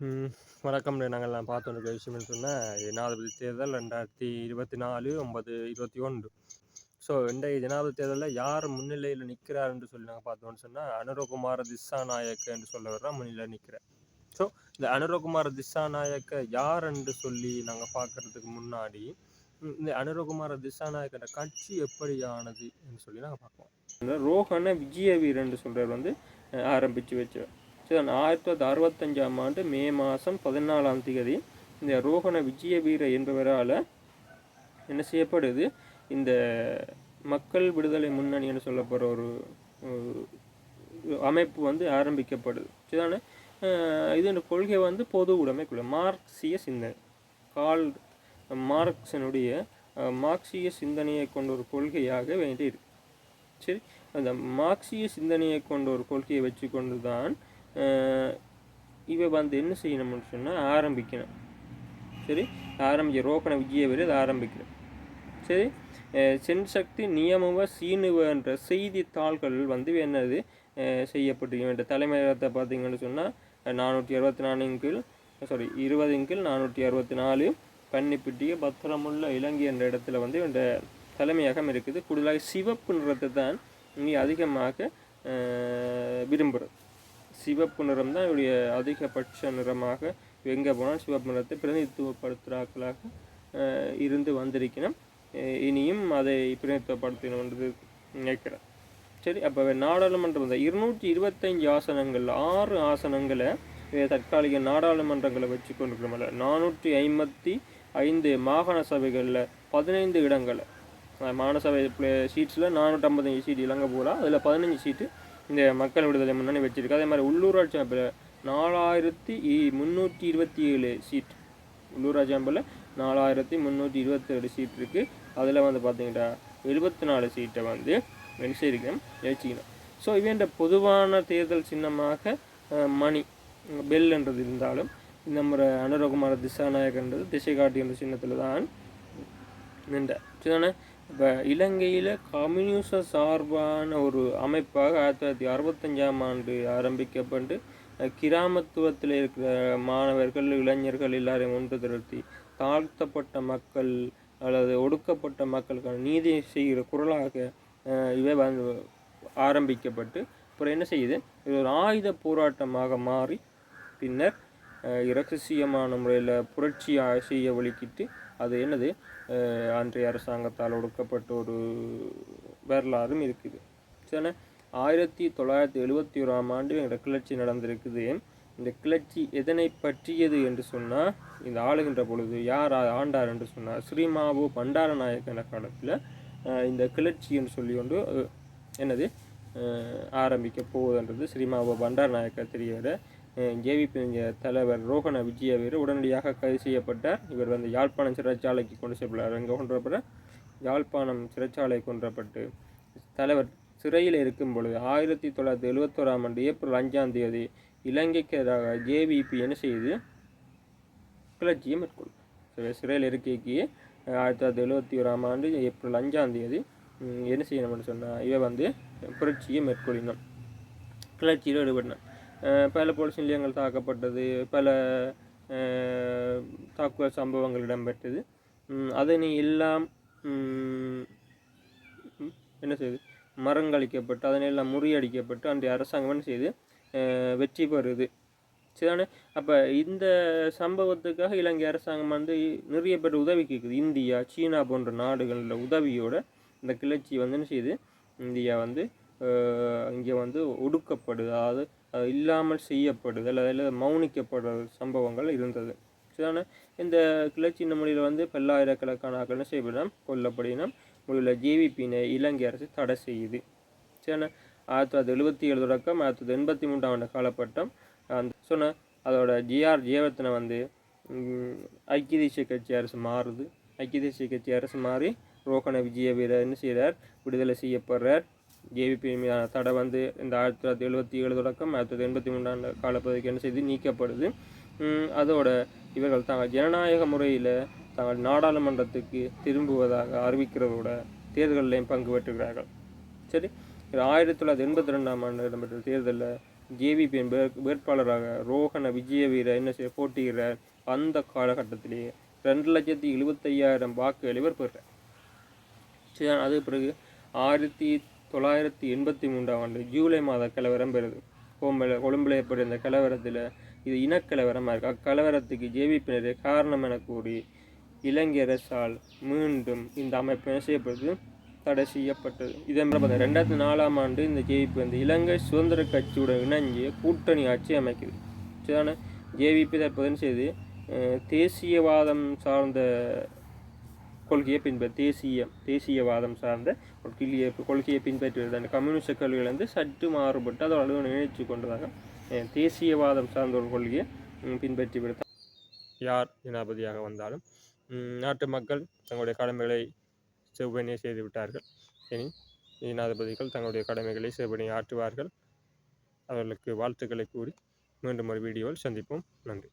ம், வணக்கம் நாங்கள்லாம் பார்த்து இருக்க விஷயம்னு சொன்னால் ஜனாதிபதி தேர்தல் ரெண்டாயிரத்தி இருபத்தி நாலு ஒன்பது இருபத்தி ஒன்று. ஸோ இன்றைய ஜனாதிபதி தேர்தலில் யார் முன்னிலையில் நிற்கிறார் என்று சொல்லி நாங்கள் பார்த்தோம்னு சொன்னால் அனுரகுமார திசாநாயக்க என்று சொல்ல வர முன்னிலையில் நிற்கிறார் ஸோ இந்த அனுரகுமார திசாநாயக்க யார் என்று சொல்லி நாங்கள் பார்க்கறதுக்கு முன்னாடி இந்த அனுரகுமார திசாநாயக்கன்ற கட்சி எப்படியானது என்று சொல்லி நாங்கள் பார்ப்போம் இந்த ரோஹன விஜயவீர் என்று சொல்கிறவர் வந்து ஆரம்பித்து வச்சவர். சரி ஆயிரத்தி தொள்ளாயிரத்தி அறுபத்தஞ்சாம் ஆண்டு மே மாதம் பதினாலாம் தேதி இந்த ரோகண விஜய வீர என்பவரால் என்ன செய்யப்படுது? இந்த மக்கள் விடுதலை முன்னணி என்று சொல்லப்படுற ஒரு அமைப்பு வந்து ஆரம்பிக்கப்படுது. சரிதானே? இது இந்த கொள்கை வந்து பொது உடைமை கொள்கை மார்க்சிய சிந்தனை. கால் மார்க்சனுடைய மார்க்சிய சிந்தனையை கொண்ட ஒரு கொள்கையாக வேண்டியிருக்கு. சரி அந்த மார்க்சிய சிந்தனையை கொண்ட ஒரு கொள்கையை வச்சு கொண்டு தான் இவை வந்து என்ன செய்யணும்னு சொன்னால் ஆரம்பிக்கணும். சரி? ஆரம்பிக்க ரோக்கண விஜய வரை அதை ஆரம்பிக்கணும். சரி? அஹ், சென்சக்தி நியமுவ சீனுவன்ற செய்தித்தாள்கள் வந்து என்னது அஹ், என்ற தலைமையகத்தை பார்த்தீங்கன்னு சொன்னால் நானூற்றி அறுபத்தி நாலின் கீழ் சாரி இருபதின் கீழ் நானூற்றி அறுபத்தி நாலு பன்னிப்பிட்டிய பத்திரமுள்ள இலங்கை என்ற இடத்துல வந்து இந்த தலைமையகம் இருக்குது. கூடுதலாக சிவப்பு நிறத்தை தான் இங்கே அதிகமாக விரும்புகிறது சிவப்பு நிறம் தான் இவருடைய அதிகபட்ச நிறமாக எங்கே போனால் சிவப்பு நிறத்தை பிரதிநிதித்துவப்படுத்துகிறாக்களாக இருந்து வந்திருக்கணும். இனியும் அதை பிரதிநிதித்துவப்படுத்தணும் என்று நினைக்கிறேன். சரி அப்போ நாடாளுமன்றம் தான் இருநூற்றி இருபத்தஞ்சு ஆசனங்கள் ஆறு ஆசனங்களை தற்காலிக நாடாளுமன்றங்களை வச்சு கொண்டிருக்கிறோம்ல நானூற்றி ஐம்பத்தி ஐந்து மாகாண சபைகளில் பதினைந்து இடங்களை மாகாண சபை சீட்ஸில் நானூற்றி ஐம்பத்தஞ்சு சீட் இலங்கை பூரா அதில் பதினஞ்சு சீட்டு இந்த மக்கள் விடுதலை முன்னணி வச்சிருக்கு. அதே மாதிரி உள்ளூராட்சி அமைப்பில் நாலாயிரத்தி முந்நூற்றி இருபத்தி ஏழு சீட். உள்ளூராட்சி அமைப்பில் நாலாயிரத்தி முந்நூற்றி இருபத்தேழு சீட் இருக்குது அதில் வந்து பார்த்தீங்கன்னா எழுபத்தி நாலு சீட்டை வந்து என்ன எழுச்சிக்கணும் ஸோ இவன்ற பொதுவான தேர்தல் சின்னமாக மணி பெல்ன்றது இருந்தாலும் இந்த முறை அனுரகுமார திசாநாயகன்றது திசை காட்டி என்ற சின்னத்தில் தான் நின்றார். சரிதானே? இப்போ இலங்கையில் கம்யூனிச சார்பான ஒரு அமைப்பாக ஆயிரத்தி தொள்ளாயிரத்தி அறுபத்தஞ்சாம் ஆண்டு ஆரம்பிக்கப்பட்டு கிராமத்துவத்தில் இருக்கிற மாணவர்கள் இளைஞர்கள் எல்லாரையும் ஒன்று திரட்டி தாழ்த்தப்பட்ட மக்கள் அல்லது ஒடுக்கப்பட்ட மக்களுக்கான நீதி செய்கிற குரலாக இவை வந்து ஆரம்பிக்கப்பட்டு அப்புறம் என்ன செய்யுது? இது ஒரு ஆயுத போராட்டமாக மாறி பின்னர் இரகசியமான முறையில் புரட்சியாக செய்ய வலிக்கிட்டு அது என்னது? அன்றைய அரசாங்கத்தால் ஒடுக்கப்பட்ட ஒரு வரலாறும் இருக்குது. சரிண்ணே ஆயிரத்தி தொள்ளாயிரத்தி எழுபத்தி ஓராம் ஆண்டு இந்த கிளர்ச்சி நடந்திருக்குது. இந்த கிளர்ச்சி எதனை பற்றியது என்று சொன்னால் இந்த ஆளுகின்ற பொழுது யார் ஆண்டார் என்று சொன்னார் ஸ்ரீமாவு பண்டாரநாயக்கன காலத்தில் இந்த கிளர்ச்சி என்று சொல்லி கொண்டு என்னது? ஆரம்பிக்க போகுதுன்றது ஸ்ரீமாவு பண்டாரநாயக்கர் தெரியற ஜேவிபி தலைவர் ரோஹண விஜயவீர் உடனடியாக கைது செய்யப்பட்டார் இவர் வந்து யாழ்ப்பாணம் சிறைச்சாலைக்கு கொண்டு செல்லப்பட்டார் அங்கே கொன்றப்பட யாழ்ப்பாணம் சிறைச்சாலை கொன்றப்பட்டு தலைவர் சிறையில் இருக்கும் பொழுது ஆயிரத்தி தொள்ளாயிரத்தி எழுபத்தோராம் ஆண்டு ஏப்ரல் அஞ்சாம் தேதி இலங்கைக்கு எதிராக ஜேவிபி என்ன செய்து கிளர்ச்சியை மேற்கொள்ளும் சிறையில் இருக்கைக்கு ஆயிரத்தி தொள்ளாயிரத்தி எழுபத்தி ஓராம் ஆண்டு ஏப்ரல் அஞ்சாம் தேதி என்ன செய்யணும்னு சொன்னால் இவன் வந்து புரட்சியை மேற்கொள்ளினான் கிளர்ச்சியில் ஈடுபடினான் பல போலீஸ் நிலையங்கள் தாக்கப்பட்டது பல தாக்குதல் சம்பவங்கள் இடம்பெற்றது அதனை எல்லாம் என்ன செய்யுது மரங்கழிக்கப்பட்டு அதனையெல்லாம் முறியடிக்கப்பட்டு அன்றைய அரசாங்கம் என்ன செய்யுது வெற்றி பெறுது சரிதானே அப்போ இந்த சம்பவத்துக்காக இலங்கை அரசாங்கம் வந்து நிறைய பேர் உதவி கேட்குது இந்தியா சீனா போன்ற நாடுகளில் உதவியோட இந்த கிளர்ச்சி வந்து என்ன செய்யுது இந்தியா வந்து இங்கே வந்து ஒடுக்கப்படுது அதாவது அது இல்லாமல் செய்யப்படுதல் அதில் மௌனிக்கப்படுற சம்பவங்கள் இருந்தது. சரியான இந்த கிளர்ச்சி மொழியில் வந்து பல்லாயிரக்கணக்கான ஆக்கள் என்ன செய்யப்படினா கொல்லப்படினா முடிவில் ஜேவிபியினை இலங்கை அரசு தடை செய்யுது. சரியான ஆயிரத்தி தொள்ளாயிரத்தி எழுபத்தி ஏழு தொடக்கம் ஆயிரத்தி தொள்ளாயிரத்தி எண்பத்தி மூன்றாம் ஆண்டு காலப்பட்டம் அந்த சொன்ன அதோட ஜிஆர் ஜெயவர்த்தனை வந்து ஐக்கிய தேசிய கட்சி அரசு மாறுது. ஐக்கிய தேசிய கட்சி அரசு மாறி ரோகண வீரர் என்ன செய்கிறார் விடுதலை செய்யப்படுறார். ஜேவிபி மீதான தடை வந்து இந்த ஆயிரத்தி தொள்ளாயிரத்தி எழுபத்தி ஏழு தொடக்கம் ஆயிரத்தி தொள்ளாயிரத்தி எண்பத்தி மூன்றாம் காலப்பகுதிக்கு என்ன செய்து நீக்கப்படுது. அதோட இவர்கள் தாங்கள் ஜனநாயக முறையில் தாங்கள் நாடாளுமன்றத்துக்கு திரும்புவதாக அறிவிக்கிறதோட தேர்தலிலையும் பங்கு பெற்றுகிறார்கள் சரி ஆயிரத்தி தொள்ளாயிரத்தி எண்பத்தி ரெண்டாம் ஆண்டு இடம்பெற்ற தேர்தலில் ஜேவிபியின் வேட்பாளராக ரோஹண விஜயவீர என்ன செய்ய போட்டியிடுறார்? அந்த காலகட்டத்திலேயே ரெண்டு லட்சத்தி எழுபத்தையாயிரம் வாக்குகள் இவர் பெறுறார். சரி அது பிறகு ஆயிரத்தி தொள்ளாயிரத்தி எண்பத்தி மூன்றாம் ஆண்டு ஜூலை மாத கலவரம் பெறுது. கொம்பல கொழும்பில் ஏற்பட்ட இந்த கலவரத்தில் இது இனக்கலவரமாக இருக்குது அக்கலவரத்துக்கு ஜேவிப்பினரே காரணம் என கூறி இலங்கை அரசால் மீண்டும் இந்த அமைப்பு செய்யப்பட்டது? தடை செய்யப்பட்டது. இதன் பார்த்தா ரெண்டாயிரத்தி நாலாம் ஆண்டு இந்த ஜேவிபி வந்து இலங்கை சுதந்திர கட்சியுடன் இணைஞ்சு கூட்டணி ஆட்சி அமைக்குது. சரியான ஜேவிபி தற்போது செய்து தேசியவாதம் சார்ந்த கொள்கையை பின்பற்றி தேசிய தேசியவாதம் சார்ந்த ஒரு கிளியை கொள்கையை பின்பற்றுவது அந்த கம்யூனிஸ்ட் கொள்கைகள் வந்து சற்று மாறுபட்டு அதோட நினைச்சு கொண்டதாக தேசியவாதம் சார்ந்த ஒரு கொள்கையை பின்பற்றி விடுத்த யார் ஜனாபதியாக வந்தாலும் நாட்டு மக்கள் தங்களுடைய கடமைகளை செவ்வனே செய்து விட்டார்கள். இனி ஜனாதிபதிகள் தங்களுடைய கடமைகளை செவ்வனே ஆற்றுவார்கள். அவர்களுக்கு வாழ்த்துக்களை கூறி மீண்டும் ஒரு வீடியோவில் சந்திப்போம். நன்றி.